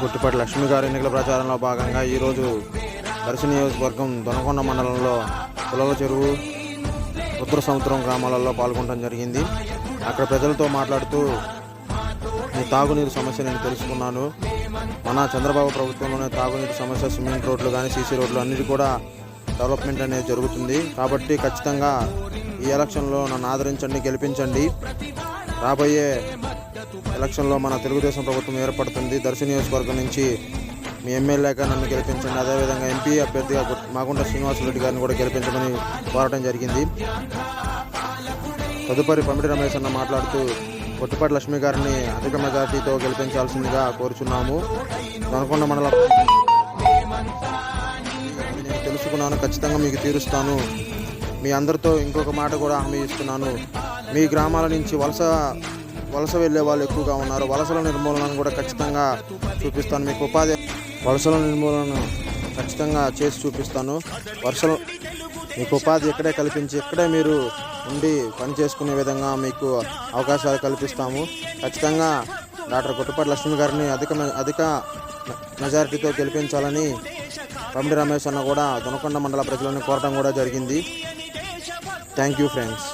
గుట్టిపాటి లక్ష్మి గారి ఎన్నికల ప్రచారంలో భాగంగా ఈరోజు దర్శి నియోజకవర్గం దొనకొండ మండలంలో పులవ చెరువు ఉత్తర సముద్రం గ్రామాలలో పాల్గొనడం జరిగింది. అక్కడ ప్రజలతో మాట్లాడుతూ మీ తాగునీరు సమస్య నేను తెలుసుకున్నాను. మన చంద్రబాబు ప్రభుత్వంలోనే తాగునీరు సమస్య సిమెంట్ రోడ్లు కానీ సీసీ రోడ్లు అన్నిటి కూడా డెవలప్మెంట్ అనేది జరుగుతుంది. కాబట్టి ఖచ్చితంగా ఈ ఎలక్షన్లో నన్ను ఆదరించండి గెలిపించండి. రాబోయే ఎలక్షన్లో మన తెలుగుదేశం ప్రభుత్వం ఏర్పడుతుంది. దర్శి నియోజకవర్గం నుంచి మీ ఎమ్మెల్యేగా నన్ను గెలిపించండి. అదేవిధంగా ఎంపీ అభ్యర్థిగా మాగుంట శ్రీనివాసరెడ్డి గారిని కూడా గెలిపించమని కోరటం జరిగింది. తదుపరి పమిడి రమేష్ అన్న మాట్లాడుతూ కొట్టుపాటి లక్ష్మి గారిని అధిక మెజార్టీతో గెలిపించాల్సిందిగా కోరుచున్నాము. దొనకొండ మండలం నేను తెలుసుకున్నాను ఖచ్చితంగా మీకు తీరుస్తాను. మీ అందరితో ఇంకొక మాట కూడా హామీ ఇస్తున్నాను. మీ గ్రామాల నుంచి వలస వలస వెళ్ళే వాళ్ళు ఎక్కువగా ఉన్నారు. వలసల నిర్మూలనను కూడా ఖచ్చితంగా చూపిస్తాను. మీకు ఉపాధి వలసల నిర్మూలన ఖచ్చితంగా చేసి చూపిస్తాను. వలసలు మీకు ఉపాధి ఇక్కడే కల్పించి ఇక్కడే మీరు ఉండి పని చేసుకునే విధంగా మీకు అవకాశాలు కల్పిస్తాము. ఖచ్చితంగా డాక్టర్ కొట్టుపాటి లక్ష్మి గారిని అధిక అధిక మె- మెజారిటీతో గెలిపించాలని పమిడి రమేష్ అన్న కూడా దొనకొండ మండల ప్రజలను కోరటం కూడా జరిగింది. Thank you friends.